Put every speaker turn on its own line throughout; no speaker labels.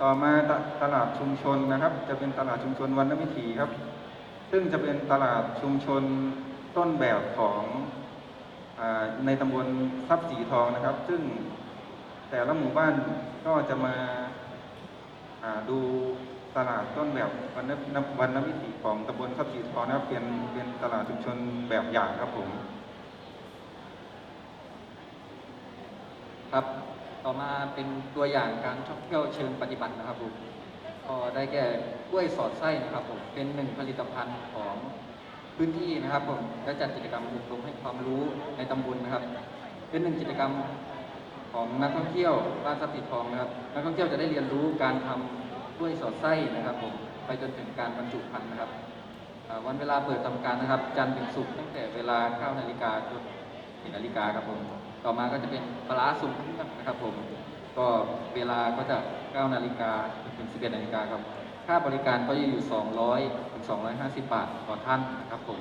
ต่อมาตตลาดชุมชนนะครับ จะเป็นตลาดชุมชนวันนวิถีครับ ซึ่งจะเป็นตลาดชุมชนต้นแบบของอในตำบลทรัพย์สีทองนะครับ ซึ่งแต่ละหมู่บ้านก็จะมาาดูตลาดต้นแบบวันนวันวิถีของตำบลทรัพย์สีทองนะครับเป็นเป็นตลาดชุมชนแบบอย่างครับผม
ครับ ต่อมาเป็นตัวอย่างการท่องเที่ยวเชิงปฏิบัตินะครับผมก็ได้แก่กล้วยสอดไส้นะครับผมเป็นหนึ่งผลิตภัณฑ์ของพื้นที่นะครับผมและจัดกิจกรรมอบรมให้ความรู้ในตำบลนะครับ เป็นหนึ่งกิจกรรมของนักท่องเที่ยวบ้านทรัพย์สิทองนะครับนักท่องเที่ยวจะได้เรียนรู้การทำกล้วยสอดไส้นะครับผมไปจนถึงการบรรจุภัณฑ์นะครับวันเวลาเปิดทำการนะครับ จันทร์ถึงศุกร์ตั้งแต่เวลา9นาฬิกาจนถึงนาฬิกาครับผม ต่อมาก็จะเป็นปลาสุ่มเครื่องนะครับผม ก็เวลาก็จะ 9 นาฬิกาถึง 11 นาฬิกาครับ ค่าบริการก็จะอยู่ 200 ถึง 250 บาทต่อท่านนะครับผม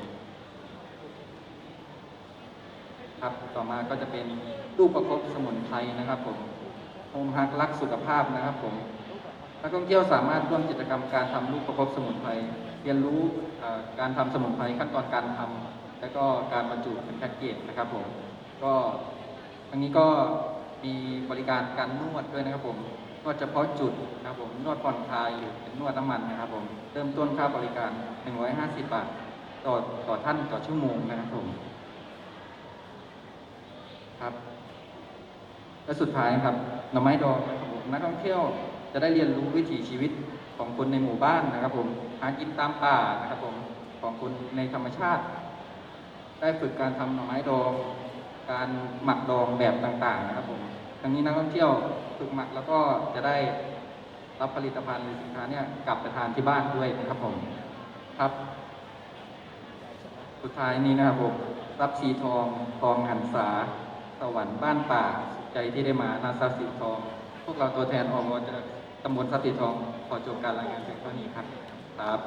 ครับ ต่อมาก็จะเป็นตู้ประคบสมุนไพรนะครับผม โฮมฮักรักสุขภาพนะครับผมนักท่องเที่ยวสามารถร่วมกิจกรรมการทำลูกประคบสมุนไพร เรียนรู้การทำสมุนไพรขั้นตอนการทำและก็การบรรจุเป็นแพ็กเกจนะครับผม ก็ ทั้งนี้ก็มีบริการการนวดด้วยนะครับผมนวดเฉพาะจุดนะครับผมนวดผ่อนคลายหรือเป็นนวดน้ำมันนะครับผม เริ่มต้นค่าบริการ 150 บาท ต่อต่อท่านต่อชั่วโมงนะครับผม ครับและสุดท้ายครับหน่อไม้ดองนะครับผมนักท่องเที่ยวจะได้เรียนรู้วิถีชีวิตของคนในหมู่บ้านนะครับผมหากินตามป่านะครับผมของคนในธรรมชาติ ได้ฝึกการทำหน่อไม้ดอง การหมักดองแบบต่างๆนะครับผมทั้งนี้นักท่องเที่ยวฝึกหมักแล้วก็จะได้รับผลิตภัณฑ์หรือสินค้าเนี่ยกลับไปทานที่บ้านด้วยนะครับผมครับ สุดท้ายนี้นะครับผมรับสีทองทองหันษา สวรรค์บ้านป่าสุขใจที่ได้มานาซาสีทอง พวกเราตัวแทนอมจากตำบลทรัพย์สีทองขอจบการรายงานเพียงเท่านี้ครับครับ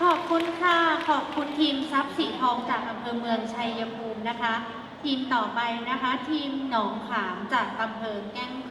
ขอบคุณค่ะ ขอบคุณทีมทรัพย์สีทองจากอำเภอเมืองชัยภูมินะคะ ทีมต่อไปนะคะ ทีมหนองขามจากอำเภอแก้ง